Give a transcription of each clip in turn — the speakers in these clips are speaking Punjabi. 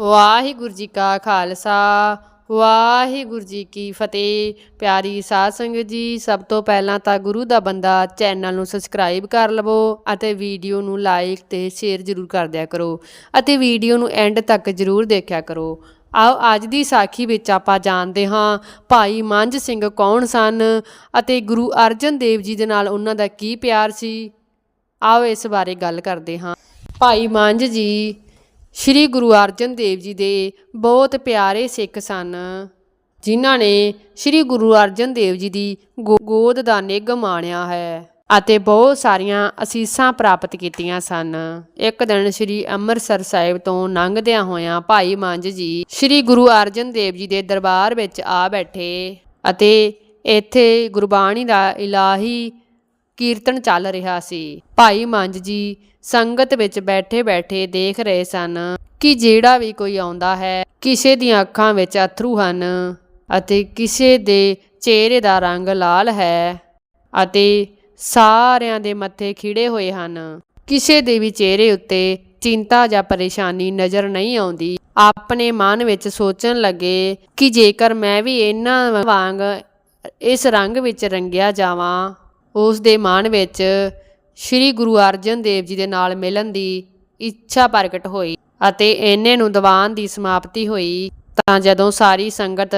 ਵਾਹਿਗੁਰੂ ਜੀ ਕਾ ਖਾਲਸਾ, ਵਾਹਿਗੁਰੂ ਜੀ ਕੀ ਫਤਿਹ। ਪਿਆਰੀ ਸਾਧ ਸੰਗਤ ਜੀ, ਸਭ ਤੋਂ ਪਹਿਲਾਂ ਤਾਂ ਗੁਰੂ ਦਾ ਬੰਦਾ ਚੈਨਲ ਨੂੰ ਸਬਸਕ੍ਰਾਈਬ ਕਰ ਲਵੋ ਅਤੇ ਵੀਡੀਓ ਨੂੰ ਲਾਈਕ ਤੇ ਸ਼ੇਅਰ ਜ਼ਰੂਰ ਕਰ ਦਿਆ ਕਰੋ ਅਤੇ ਵੀਡੀਓ ਨੂੰ ਐਂਡ ਤੱਕ ਜ਼ਰੂਰ ਦੇਖਿਆ ਕਰੋ। ਆਓ, ਅੱਜ ਦੀ ਸਾਖੀ ਵਿੱਚ ਆਪਾਂ ਜਾਣਦੇ ਹਾਂ ਭਾਈ ਮੰਝ ਸਿੰਘ ਕੌਣ ਸਨ ਅਤੇ ਗੁਰੂ ਅਰਜਨ ਦੇਵ ਜੀ ਦੇ ਨਾਲ ਉਹਨਾਂ ਦਾ ਕੀ ਪਿਆਰ ਸੀ। ਆਓ, ਇਸ ਬਾਰੇ ਗੱਲ ਕਰਦੇ ਹਾਂ। ਭਾਈ ਮੰਝ ਜੀ ਸ਼੍ਰੀ ਗੁਰੂ ਅਰਜਨ ਦੇਵ ਜੀ ਦੇ ਬਹੁਤ ਪਿਆਰੇ ਸਿੱਖ ਸਨ, ਜਿਨ੍ਹਾਂ ਨੇ ਸ਼੍ਰੀ ਗੁਰੂ ਅਰਜਨ ਦੇਵ ਜੀ ਦੀ ਗੋ- ਗੋਦ ਦਾ ਨਿੱਘ ਮਾਣਿਆ ਹੈ ਅਤੇ ਬਹੁਤ ਸਾਰੀਆਂ ਅਸੀਸਾਂ ਪ੍ਰਾਪਤ ਕੀਤੀਆਂ ਸਨ। ਇੱਕ ਦਿਨ ਸ਼੍ਰੀ ਅੰਮ੍ਰਿਤਸਰ ਸਾਹਿਬ ਤੋਂ ਲੰਘਦਿਆਂ ਹੋਇਆਂ ਭਾਈ ਮੰਝ ਜੀ ਸ਼੍ਰੀ ਗੁਰੂ ਅਰਜਨ ਦੇਵ ਜੀ ਦੇ ਦਰਬਾਰ ਵਿੱਚ ਆ ਬੈਠੇ ਅਤੇ ਇੱਥੇ ਗੁਰਬਾਣੀ ਦਾ ਇਲਾਹੀ ਕੀਰਤਨ ਚੱਲ ਰਿਹਾ ਸੀ। ਭਾਈ ਮੰਜ ਜੀ ਸੰਗਤ ਵਿੱਚ ਬੈਠੇ-ਬੈਠੇ ਦੇਖ ਰਹੇ ਸਨ ਕਿ ਜਿਹੜਾ ਵੀ ਕੋਈ ਆਉਂਦਾ ਹੈ, ਕਿਸੇ ਦੀਆਂ ਅੱਖਾਂ ਵਿੱਚ ਅਥਰੂ ਹਨ ਅਤੇ ਕਿਸੇ ਦੇ ਚਿਹਰੇ ਦਾ ਰੰਗ ਲਾਲ ਹੈ ਅਤੇ ਸਾਰਿਆਂ ਦੇ ਮੱਥੇ ਖਿੜੇ ਹੋਏ ਹਨ। ਕਿਸੇ ਦੇ ਵੀ ਚਿਹਰੇ ਉੱਤੇ ਚਿੰਤਾ ਜਾਂ ਪਰੇਸ਼ਾਨੀ ਨਜ਼ਰ ਨਹੀਂ ਆਉਂਦੀ। ਆਪਣੇ ਮਨ ਵਿੱਚ ਸੋਚਣ ਲੱਗੇ ਕਿ ਜੇਕਰ ਮੈਂ ਵੀ ਇਹਨਾਂ ਵਾਂਗ ਇਸ ਰੰਗ ਵਿੱਚ ਰੰਗਿਆ ਜਾਵਾਂ ਉਸ ਦੇ ਮਨ ਵਿੱਚ ਸ਼੍ਰੀ ਗੁਰੂ ਅਰਜਨ ਦੇਵ ਜੀ ਦੇ ਨਾਲ ਮਿਲਣ ਦੀ ਇੱਛਾ ਪ੍ਰਗਟ ਹੋਈ ਅਤੇ ਇਹਨੇ ਨੂੰ ਦੀਵਾਨ ਦੀ ਸਮਾਪਤੀ ਹੋਈ ਤਾਂ ਜਦੋਂ ਸਾਰੀ ਸੰਗਤ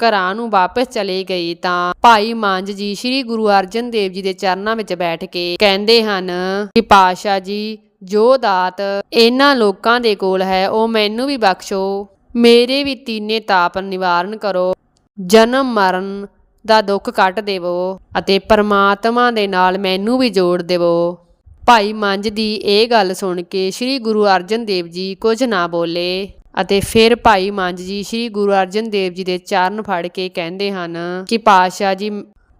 ਘਰਾਂ ਨੂੰ ਵਾਪਸ ਚਲੀ ਗਈ ਤਾਂ ਭਾਈ ਮੰਜ ਜੀ ਸ਼੍ਰੀ ਗੁਰੂ ਅਰਜਨ ਦੇਵ ਜੀ ਦੇ ਚਰਨਾਂ ਵਿੱਚ ਬੈਠ ਕੇ ਕਹਿੰਦੇ ਹਨ ਕਿ ਪਾਸ਼ਾ ਜੀ, ਜੋ ਦਾਤ ਇਹਨਾਂ ਲੋਕਾਂ ਦੇ ਕੋਲ ਹੈ, ਉਹ ਮੈਨੂੰ ਵੀ ਬਖਸ਼ੋ। ਮੇਰੇ ਵੀ ਤੀਨੇ ਤਾਪ ਨਿਵਾਰਨ ਕਰੋ। ਜਨਮ ਮਰਨ ਦਾ ਦੁੱਖ ਕੱਟ ਦੇਵੋ ਅਤੇ ਪਰਮਾਤਮਾ ਦੇ ਨਾਲ ਮੈਨੂੰ ਵੀ ਜੋੜ ਦੇਵੋ। ਭਾਈ ਮੰਝ ਦੀ ਇਹ ਗੱਲ ਸੁਣ ਕੇ ਸ੍ਰੀ ਗੁਰੂ ਅਰਜਨ ਦੇਵ ਜੀ ਕੁਝ ਨਾ ਬੋਲੇ ਅਤੇ ਫਿਰ ਭਾਈ ਮੰਝ ਜੀ ਸ੍ਰੀ ਗੁਰੂ ਅਰਜਨ ਦੇਵ ਜੀ ਦੇ ਚਰਨ ਫੜ ਕੇ ਕਹਿੰਦੇ ਹਨ ਕਿ ਪਾਤਸ਼ਾਹ ਜੀ,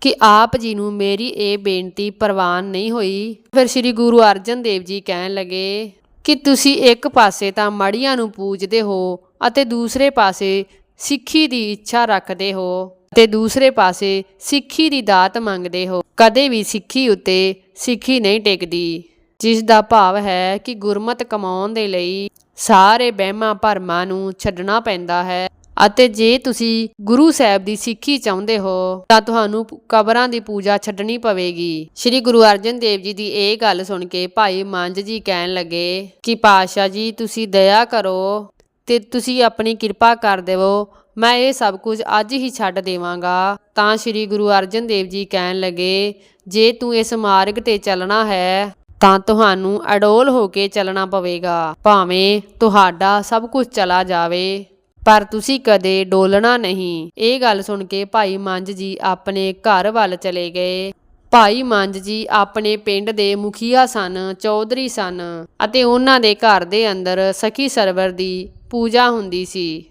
ਕਿ ਆਪ ਜੀ ਨੂੰ ਮੇਰੀ ਇਹ ਬੇਨਤੀ ਪ੍ਰਵਾਨ ਨਹੀਂ ਹੋਈ। ਫਿਰ ਸ੍ਰੀ ਗੁਰੂ ਅਰਜਨ ਦੇਵ ਜੀ ਕਹਿਣ ਲੱਗੇ ਕਿ ਤੁਸੀਂ ਇੱਕ ਪਾਸੇ ਤਾਂ ਮੜੀਆਂ ਨੂੰ ਪੂਜਦੇ ਹੋ ਅਤੇ ਦੂਸਰੇ ਪਾਸੇ ਸਿੱਖੀ ਦੀ ਇੱਛਾ ਰੱਖਦੇ ਹੋ ਤੇ ਦੂਸਰੇ ਪਾਸੇ ਸਿੱਖੀ ਦੀ ਦਾਤ ਮੰਗਦੇ ਹੋ। ਕਦੇ ਵੀ ਸਿੱਖੀ ਉੱਤੇ ਸਿੱਖੀ ਨਹੀਂ ਟਿਕਦੀ। ਜਿਸ ਦਾ ਭਾਵ ਹੈ ਕਿ ਗੁਰਮਤ ਕਮਾਉਣ ਦੇ ਲਈ ਸਾਰੇ ਬਹਿਮਾਂ ਭਰਮਾਂ ਨੂੰ ਛੱਡਣਾ ਪੈਂਦਾ ਹੈ ਅਤੇ ਜੇ ਤੁਸੀਂ ਗੁਰੂ ਸਾਹਿਬ ਦੀ ਸਿੱਖੀ ਚਾਹੁੰਦੇ ਹੋ ਤਾਂ ਤੁਹਾਨੂੰ ਕਬਰਾਂ ਦੀ ਪੂਜਾ ਛੱਡਣੀ ਪਵੇਗੀ। ਸ੍ਰੀ ਗੁਰੂ ਅਰਜਨ ਦੇਵ ਜੀ ਦੀ ਇਹ ਗੱਲ ਸੁਣ ਕੇ ਭਾਈ ਮੰਜ ਜੀ ਕਹਿਣ ਲੱਗੇ ਕਿ ਪਾਸ਼ਾ ਜੀ, ਤੁਸੀਂ ਦਇਆ ਕਰੋ ਤੇ ਤੁਸੀਂ ਆਪਣੀ ਕਿਰਪਾ ਕਰ ਦੇਵੋ। ਮੈਂ ਇਹ ਸਭ ਕੁਝ ਅੱਜ ਹੀ ਛੱਡ ਦੇਵਾਂਗਾ। ਤਾਂ ਸ੍ਰੀ ਗੁਰੂ ਅਰਜਨ ਦੇਵ ਜੀ ਕਹਿਣ ਲੱਗੇ, ਜੇ ਤੂੰ ਇਸ ਮਾਰਗ ਤੇ ਚੱਲਣਾ ਹੈ, ਤਾਂ ਤੁਹਾਨੂੰ ਅਡੋਲ ਹੋ ਕੇ ਚੱਲਣਾ ਪਵੇਗਾ। ਭਾਵੇਂ ਤੁਹਾਡਾ ਸਭ ਕੁਝ ਚਲਾ ਜਾਵੇ, ਪਰ ਤੁਸੀਂ ਕਦੇ ਡੋਲਣਾ ਨਹੀਂ। ਇਹ ਗੱਲ ਸੁਣ ਕੇ ਭਾਈ ਮੰਜ ਜੀ ਆਪਣੇ ਘਰ ਵੱਲ ਚਲੇ ਗਏ। ਭਾਈ ਮੰਜ ਜੀ ਆਪਣੇ ਪਿੰਡ ਦੇ ਮੁਖੀਆ ਸਨ, ਚੌਧਰੀ ਸਨ ਅਤੇ ਉਹਨਾਂ ਦੇ ਘਰ ਦੇ ਅੰਦਰ ਸਖੀ ਸਰਵਰ ਦੀ ਪੂਜਾ ਹੁੰਦੀ ਸੀ।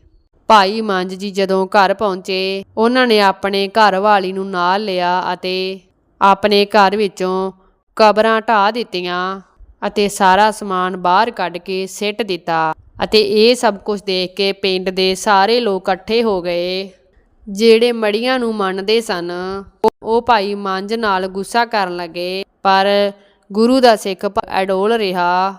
ਭਾਈ ਮੰਜ ਜੀ ਜਦੋਂ ਘਰ ਪਹੁੰਚੇ, ਉਹਨਾਂ ਨੇ ਆਪਣੇ ਘਰ ਵਾਲੀ ਨੂੰ ਨਾਲ ਲਿਆ ਅਤੇ ਆਪਣੇ ਘਰ ਵਿੱਚੋਂ ਕਬਰਾਂ ਢਾ ਦਿੱਤੀਆਂ ਅਤੇ ਸਾਰਾ ਸਮਾਨ ਬਾਹਰ ਕੱਢ ਕੇ ਸਿੱਟ ਦਿੱਤਾ ਅਤੇ ਇਹ ਸਭ ਕੁਝ ਦੇਖ ਕੇ ਪਿੰਡ ਦੇ ਸਾਰੇ ਲੋਕ ਇਕੱਠੇ ਹੋ ਗਏ। ਜਿਹੜੇ ਮੜੀਆਂ ਨੂੰ ਮੰਨਦੇ ਸਨ, ਉਹ- ਭਾਈ ਮੰਜ ਨਾਲ ਗੁੱਸਾ ਕਰਨ ਲੱਗੇ, ਪਰ ਗੁਰੂ ਦਾ ਸਿੱਖ ਅਡੋਲ ਰਿਹਾ।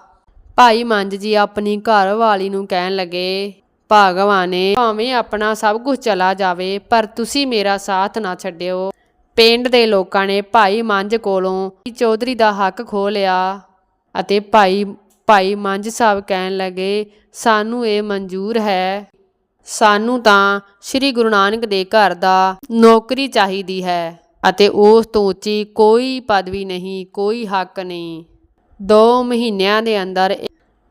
ਭਾਈ ਮੰਜ ਜੀ ਆਪਣੀ ਘਰ ਵਾਲੀ ਨੂੰ ਕਹਿਣ ਲੱਗੇ, ਭਗਵਾਨੇ, ਭਾਵੇਂ ਆਪਣਾ ਸਭ ਕੁਝ ਚਲਾ ਜਾਵੇ, ਪਰ ਤੁਸੀਂ ਮੇਰਾ ਸਾਥ ਨਾ ਛੱਡਿਓ। ਪਿੰਡ ਦੇ ਲੋਕਾਂ ਨੇ ਭਾਈ ਮੰਜ ਕੋਲੋਂ ਚੌਧਰੀ ਦਾ ਹੱਕ ਖੋਹ ਲਿਆ ਅਤੇ ਭਾਈ ਭਾਈ ਮੰਜ ਸਾਹਿਬ ਕਹਿਣ ਲੱਗੇ, ਸਾਨੂੰ ਇਹ ਮਨਜ਼ੂਰ ਹੈ। ਸਾਨੂੰ ਤਾਂ ਸ੍ਰੀ ਗੁਰੂ ਨਾਨਕ ਦੇ ਘਰ ਦਾ ਨੌਕਰੀ ਚਾਹੀਦੀ ਹੈ ਅਤੇ ਉਸ ਤੋਂ ਉੱਚੀ ਕੋਈ ਪਦਵੀ ਨਹੀਂ, ਕੋਈ ਹੱਕ ਨਹੀਂ। 2 ਮਹੀਨਿਆਂ ਦੇ ਅੰਦਰ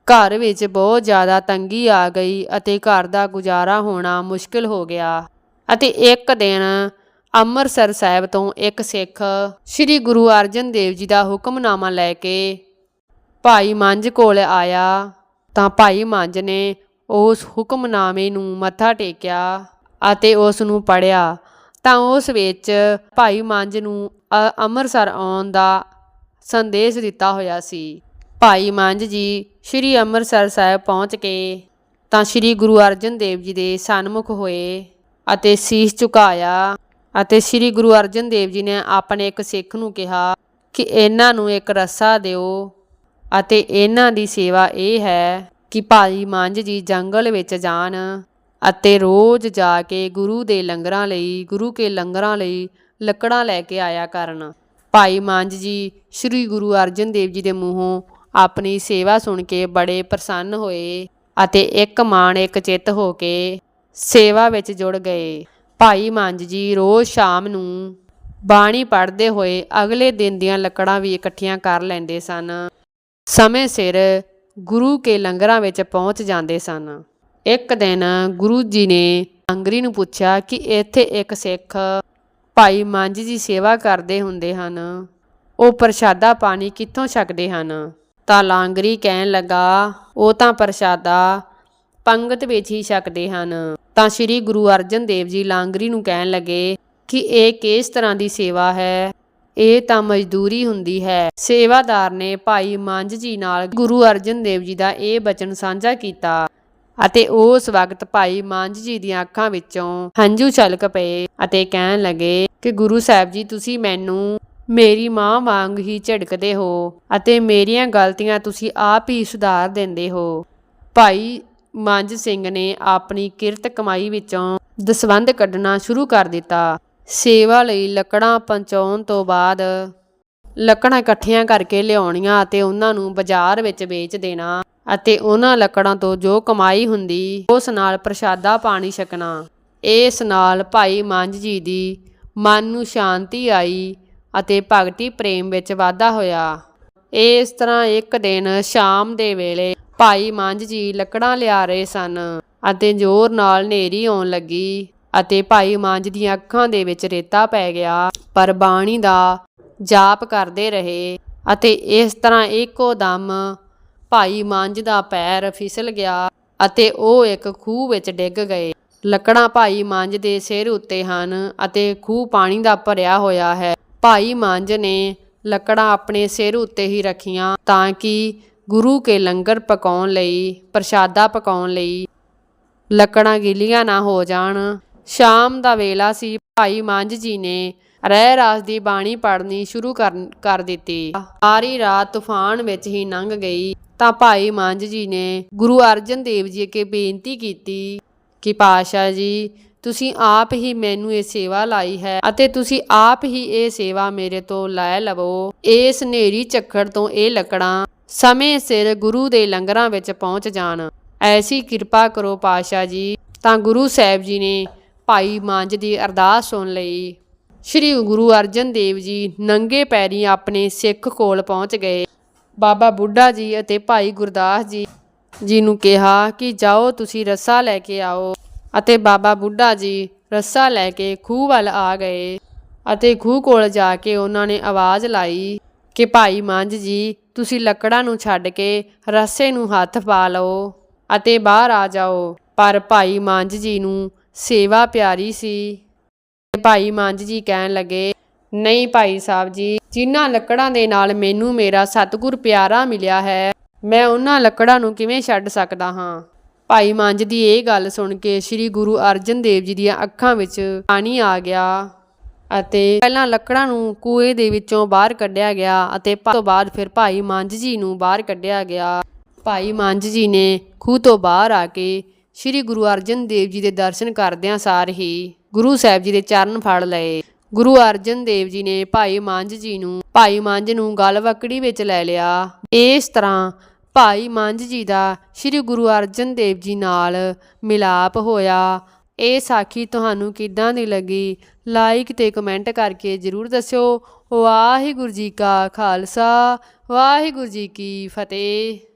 ਘਰ ਵਿੱਚ ਬਹੁਤ ਜ਼ਿਆਦਾ ਤੰਗੀ ਆ ਗਈ ਅਤੇ ਘਰ ਦਾ ਗੁਜ਼ਾਰਾ ਹੋਣਾ ਮੁਸ਼ਕਿਲ ਹੋ ਗਿਆ। ਅਤੇ ਇੱਕ ਦਿਨ ਅੰਮ੍ਰਿਤਸਰ ਸਾਹਿਬ ਤੋਂ ਇੱਕ ਸਿੱਖ ਸ੍ਰੀ ਗੁਰੂ ਅਰਜਨ ਦੇਵ ਜੀ ਦਾ ਹੁਕਮਨਾਮਾ ਲੈ ਕੇ ਭਾਈ ਮੰਝ ਕੋਲ ਆਇਆ। ਤਾਂ ਭਾਈ ਮੰਝ ਨੇ ਉਸ ਹੁਕਮਨਾਮੇ ਨੂੰ ਮੱਥਾ ਟੇਕਿਆ ਅਤੇ ਉਸ ਨੂੰ ਪੜਿਆ ਤਾਂ ਉਸ ਵਿੱਚ ਭਾਈ ਮੰਝ ਨੂੰ ਅ- ਅੰਮ੍ਰਿਤਸਰ ਆਉਣ ਦਾ ਸੰਦੇਸ਼ ਦਿੱਤਾ ਹੋਇਆ ਸੀ। ਭਾਈ ਮੰਝ ਜੀ ਸ੍ਰੀ ਅੰਮ੍ਰਿਤਸਰ ਸਾਹਿਬ ਪਹੁੰਚ ਕੇ ਤਾਂ ਸ੍ਰੀ ਗੁਰੂ ਅਰਜਨ ਦੇਵ ਜੀ ਦੇ ਸਨਮੁਖ ਹੋਏ ਅਤੇ ਸੀਸ ਝੁਕਾਇਆ ਅਤੇ ਸ੍ਰੀ ਗੁਰੂ ਅਰਜਨ ਦੇਵ ਜੀ ਨੇ ਆਪਣੇ ਇੱਕ ਸਿੱਖ ਨੂੰ ਕਿਹਾ ਕਿ ਇਹਨਾਂ ਨੂੰ ਇੱਕ ਰੱਸਾ ਦਿਓ ਅਤੇ ਇਹਨਾਂ ਦੀ ਸੇਵਾ ਇਹ ਹੈ ਕਿ ਭਾਈ ਮੰਝ ਜੀ ਜੰਗਲ ਵਿੱਚ ਜਾਣ ਅਤੇ ਰੋਜ਼ ਜਾ ਕੇ ਗੁਰੂ ਦੇ ਲੰਗਰਾਂ ਲਈ, ਗੁਰੂ ਕੇ ਲੰਗਰਾਂ ਲਈ ਲੱਕੜਾਂ ਲੈ ਕੇ ਆਇਆ ਕਰਨ। ਭਾਈ ਮੰਝ ਜੀ, ਸ੍ਰੀ ਗੁਰੂ ਅਰਜਨ ਦੇਵ ਜੀ ਦੇ ਮੂੰਹੋਂ ਆਪਣੀ ਸੇਵਾ ਸੁਣ ਕੇ ਬੜੇ ਪ੍ਰਸੰਨ ਹੋਏ ਅਤੇ ਇੱਕ ਮਾਣ ਇੱਕ ਚਿੱਤ ਹੋ ਕੇ ਸੇਵਾ ਵਿੱਚ ਜੁੜ ਗਏ। ਭਾਈ ਮੰਝ ਜੀ ਰੋਜ਼ ਸ਼ਾਮ ਨੂੰ ਬਾਣੀ ਪੜ੍ਹਦੇ ਹੋਏ ਅਗਲੇ ਦਿਨ ਦੀਆਂ ਲੱਕੜਾਂ ਵੀ ਇਕੱਠੀਆਂ ਕਰ ਲੈਂਦੇ ਸਨ। ਸਮੇਂ ਸਿਰ ਗੁਰੂ ਕੇ ਲੰਗਰਾਂ ਵਿੱਚ ਪਹੁੰਚ ਜਾਂਦੇ ਸਨ। ਇੱਕ ਦਿਨ ਗੁਰੂ ਜੀ ਨੇ ਲੰਗਰੀ ਨੂੰ ਪੁੱਛਿਆ ਕਿ ਇੱਥੇ ਇੱਕ ਸਿੱਖ ਭਾਈ ਮੰਝ ਜੀ ਸੇਵਾ ਕਰਦੇ ਹੁੰਦੇ ਹਨ। ਉਹ ਪ੍ਰਸ਼ਾਦਾ ਪਾਣੀ ਕਿੱਥੋਂ ਛਕਦੇ ਹਨ? ਤਾਂ ਲਾਂਗਰੀ ਕਹਿਣ ਲੱਗਾ, ਉਹ ਤਾਂ ਪ੍ਰਸ਼ਾਦਾ ਪੰਗਤ ਵਿੱਚ ਹੀ ਛਕਦੇ ਹਨ। ਤਾਂ ਸ੍ਰੀ ਗੁਰੂ ਅਰਜਨ ਦੇਵ ਜੀ ਲਾਂਗਰੀ ਨੂੰ ਕਹਿਣ ਲੱਗੇ ਕਿ ਇਹ ਕਿਸ ਤਰ੍ਹਾਂ ਦੀ ਸੇਵਾ ਹੈ? ਇਹ ਤਾਂ ਮਜ਼ਦੂਰੀ ਹੁੰਦੀ ਹੈ। ਸੇਵਾਦਾਰ ਨੇ ਭਾਈ ਮੰਝ ਜੀ ਨਾਲ ਗੁਰੂ ਅਰਜਨ ਦੇਵ ਜੀ ਦਾ ਇਹ ਬਚਨ ਸਾਂਝਾ ਕੀਤਾ। ਅਤੇ ਉਸ ਵਕਤ ਭਾਈ ਮੰਝ ਜੀ ਦੀਆਂ ਅੱਖਾਂ ਵਿੱਚੋਂ ਹੰਝੂ ਛਲਕ ਪਏ ਅਤੇ ਕਹਿਣ ਲੱਗੇ ਕਿ ਗੁਰੂ ਸਾਹਿਬ ਜੀ, ਤੁਸੀਂ ਮੈਨੂੰ ਮੇਰੀ ਮਾਂ ਵਾਂਗ ਹੀ ਝਿੜਕਦੇ ਹੋ ਅਤੇ ਮੇਰੀਆਂ ਗਲਤੀਆਂ ਤੁਸੀਂ ਆਪ ਹੀ ਸੁਧਾਰ ਦਿੰਦੇ ਹੋ। ਭਾਈ ਮੰਜ ਸਿੰਘ ਨੇ ਆਪਣੀ ਕਿਰਤ ਕਮਾਈ ਵਿੱਚੋਂ ਦਸਵੰਧ ਕੱਢਣਾ ਸ਼ੁਰੂ ਕਰ ਦਿੱਤਾ। ਸੇਵਾ ਲਈ ਲੱਕੜਾਂ ਪਹੁੰਚਾਉਣ ਤੋਂ ਬਾਅਦ ਲੱਕੜਾਂ ਇਕੱਠੀਆਂ ਕਰਕੇ ਲਿਆਉਣੀਆਂ ਅਤੇ ਉਹਨਾਂ ਨੂੰ ਬਾਜ਼ਾਰ ਵਿੱਚ ਵੇਚ ਦੇਣਾ ਅਤੇ ਉਹਨਾਂ ਲੱਕੜਾਂ ਤੋਂ ਜੋ ਕਮਾਈ ਹੁੰਦੀ, ਉਸ ਨਾਲ ਪ੍ਰਸ਼ਾਦਾ ਪਾਣੀ ਛਕਣਾ। ਇਸ ਨਾਲ ਭਾਈ ਮੰਝ ਜੀ ਦੀ ਮਨ ਨੂੰ ਸ਼ਾਂਤੀ ਆਈ ਅਤੇ ਭਗਤੀ ਪ੍ਰੇਮ ਵਿੱਚ ਵਾਧਾ ਹੋਇਆ। ਇਸ ਤਰ੍ਹਾਂ ਇੱਕ ਦਿਨ ਸ਼ਾਮ ਦੇ ਵੇਲੇ ਭਾਈ ਮੰਝ ਜੀ ਲੱਕੜਾਂ ਲਿਆ ਰਹੇ ਸਨ ਅਤੇ ਜ਼ੋਰ ਨਾਲ ਹਨੇਰੀ ਆਉਣ ਲੱਗੀ ਅਤੇ ਭਾਈ ਮੰਝ ਦੀਆਂ ਅੱਖਾਂ ਦੇ ਵਿੱਚ ਰੇਤਾ ਪੈ ਗਿਆ। ਪਰ ਬਾਣੀ ਦਾ ਜਾਪ ਕਰਦੇ ਰਹੇ ਅਤੇ ਇਸ ਤਰ੍ਹਾਂ ਇੱਕੋ ਦਮ ਭਾਈ ਮੰਝ ਦਾ ਪੈਰ ਫਿਸਲ ਗਿਆ ਅਤੇ ਉਹ ਇੱਕ ਖੂਹ ਵਿੱਚ ਡਿੱਗ ਗਏ। ਲੱਕੜਾਂ ਭਾਈ ਮੰਝ ਦੇ ਸਿਰ ਉੱਤੇ ਹਨ ਅਤੇ ਖੂਹ ਪਾਣੀ ਦਾ ਭਰਿਆ ਹੋਇਆ ਹੈ। ਭਾਈ ਮੰਝ ਨੇ ਲੱਕੜਾਂ ਆਪਣੇ ਸਿਰ ਉੱਤੇ ਹੀ ਰੱਖੀਆਂ ਤਾਂ ਕਿ ਗੁਰੂ ਕੇ ਲੰਗਰ ਪਕਾਉਣ ਲਈ, ਪ੍ਰਸ਼ਾਦਾ ਪਕਾਉਣ ਲਈ ਲੱਕੜਾਂ ਗਿੱਲੀਆਂ ਨਾ ਹੋ ਜਾਣ। ਸ਼ਾਮ ਦਾ ਵੇਲਾ ਸੀ, ਭਾਈ ਮੰਝ ਜੀ ਨੇ ਰਹਿ ਰਾਸ ਦੀ ਬਾਣੀ ਪੜ੍ਹਨੀ ਸ਼ੁਰੂ ਕਰ ਕਰ ਦਿੱਤੀ। ਸਾਰੀ ਰਾਤ ਤੂਫਾਨ ਵਿੱਚ ਹੀ ਲੰਘ ਗਈ। ਤਾਂ ਭਾਈ ਮੰਝ ਜੀ ਨੇ ਗੁਰੂ ਅਰਜਨ ਦੇਵ ਜੀ ਅੱਗੇ ਬੇਨਤੀ ਕੀਤੀ ਕਿ ਪਾਸ਼ਾ ਜੀ, ਤੁਸੀਂ ਆਪ ਹੀ ਮੈਨੂੰ ਇਹ ਸੇਵਾ ਲਾਈ ਹੈ ਅਤੇ ਤੁਸੀਂ ਆਪ ਹੀ ਇਹ ਸੇਵਾ ਮੇਰੇ ਤੋਂ ਲੈ ਲਵੋ। ਇਸ ਨੇਰੀ ਝੱਖੜ ਤੋਂ ਇਹ ਲੱਕੜਾਂ ਸਮੇਂ ਸਿਰ ਗੁਰੂ ਦੇ ਲੰਗਰਾਂ ਵਿੱਚ ਪਹੁੰਚ ਜਾਣ। ਐਸੀ ਕਿਰਪਾ ਕਰੋ ਪਾਸ਼ਾ ਜੀ, ਤਾਂ ਗੁਰੂ ਸਾਹਿਬ ਜੀ ਨੇ ਭਾਈ ਮੰਝ ਦੀ ਅਰਦਾਸ ਸੁਣ ਲਈ। ਸ਼੍ਰੀ ਗੁਰੂ ਅਰਜਨ ਦੇਵ ਜੀ ਨੰਗੇ ਪੈਰੀ ਆਪਣੇ ਸਿੱਖ ਕੋਲ ਪਹੁੰਚ ਗਏ। ਬਾਬਾ ਬੁੱਢਾ ਜੀ ਅਤੇ ਭਾਈ ਗੁਰਦਾਸ ਜੀ ਜੀ ਨੂੰ ਕਿਹਾ ਕਿ ਜਾਓ ਤੁਸੀਂ ਰੱਸਾ ਲੈ ਕੇ ਆਓ। ਅਤੇ ਬਾਬਾ ਬੁੱਢਾ ਜੀ ਰੱਸਾ ਲੈ ਕੇ ਖੂਹ ਵੱਲ ਆ ਗਏ ਅਤੇ ਖੂਹ ਕੋਲ ਜਾ ਕੇ ਉਹਨਾਂ ਨੇ ਆਵਾਜ਼ ਲਾਈ ਕਿ ਭਾਈ ਮੰਝ ਜੀ, ਤੁਸੀਂ ਲੱਕੜਾਂ ਨੂੰ ਛੱਡ ਕੇ ਰੱਸੇ ਨੂੰ ਹੱਥ ਪਾ ਲਓ ਅਤੇ ਬਾਹਰ ਆ ਜਾਓ। ਪਰ ਭਾਈ ਮੰਝ ਜੀ ਨੂੰ ਸੇਵਾ ਪਿਆਰੀ ਸੀ। ਤੇ ਭਾਈ ਮੰਝ ਜੀ ਕਹਿਣ ਲੱਗੇ ਨਹੀਂ ਭਾਈ ਸਾਹਿਬ ਜੀ, ਜਿਨ੍ਹਾਂ ਲੱਕੜਾਂ ਦੇ ਨਾਲ ਮੈਨੂੰ ਮੇਰਾ ਸਤਿਗੁਰ ਪਿਆਰਾ ਮਿਲਿਆ ਹੈ, ਮੈਂ ਉਹਨਾਂ ਲੱਕੜਾਂ ਨੂੰ ਕਿਵੇਂ ਛੱਡ ਸਕਦਾ ਹਾਂ? ਭਾਈ ਮੰਜ ਦੀ ਇਹ ਗੱਲ ਸੁਣ ਕੇ ਸ੍ਰੀ ਗੁਰੂ ਅਰਜਨ ਦੇਵ ਜੀ ਦੀਆਂ ਅੱਖਾਂ ਵਿੱਚ ਪਾਣੀ ਆ ਗਿਆ ਅਤੇ ਪਹਿਲਾਂ ਲੱਕੜਾਂ ਨੂੰ ਕੂਏ ਦੇ ਵਿੱਚੋਂ ਬਾਹਰ ਕੱਢਿਆ ਗਿਆ ਅਤੇ ਤੋਂ ਬਾਅਦ ਫਿਰ ਭਾਈ ਮੰਜ ਜੀ ਨੂੰ ਬਾਹਰ ਕੱਢਿਆ ਗਿਆ। ਭਾਈ ਮੰਜ ਜੀ ਨੇ ਖੂਹ ਤੋਂ ਬਾਹਰ ਆ ਕੇ ਸ੍ਰੀ ਗੁਰੂ ਅਰਜਨ ਦੇਵ ਜੀ ਦੇ ਦਰਸ਼ਨ ਕਰਦਿਆਂ ਸਾਰ ਹੀ ਗੁਰੂ ਸਾਹਿਬ ਜੀ ਦੇ ਚਰਨ ਫੜ ਲਏ। ਗੁਰੂ ਅਰਜਨ ਦੇਵ ਜੀ ਨੇ ਭਾਈ ਮੰਝ ਜੀ ਨੂੰ, ਭਾਈ ਮੰਝ ਨੂੰ ਗਲਵਕੜੀ ਵਿੱਚ ਲੈ ਲਿਆ। ਇਸ ਤਰ੍ਹਾਂ ਭਾਈ ਮੰਝ ਜੀ ਦਾ ਸ੍ਰੀ ਗੁਰੂ ਅਰਜਨ ਦੇਵ ਜੀ ਨਾਲ ਮਿਲਾਪ ਹੋਇਆ। ਇਹ ਸਾਖੀ ਤੁਹਾਨੂੰ ਕਿੱਦਾਂ ਦੀ ਲੱਗੀ? ਲਾਈਕ ਤੇ ਕਮੈਂਟ ਕਰਕੇ ਜਰੂਰ ਦੱਸਿਓ। ਵਾਹਿਗੁਰੂ ਜੀ ਕਾ ਖਾਲਸਾ, ਵਾਹਿਗੁਰੂ ਜੀ ਕੀ ਫਤਿਹ।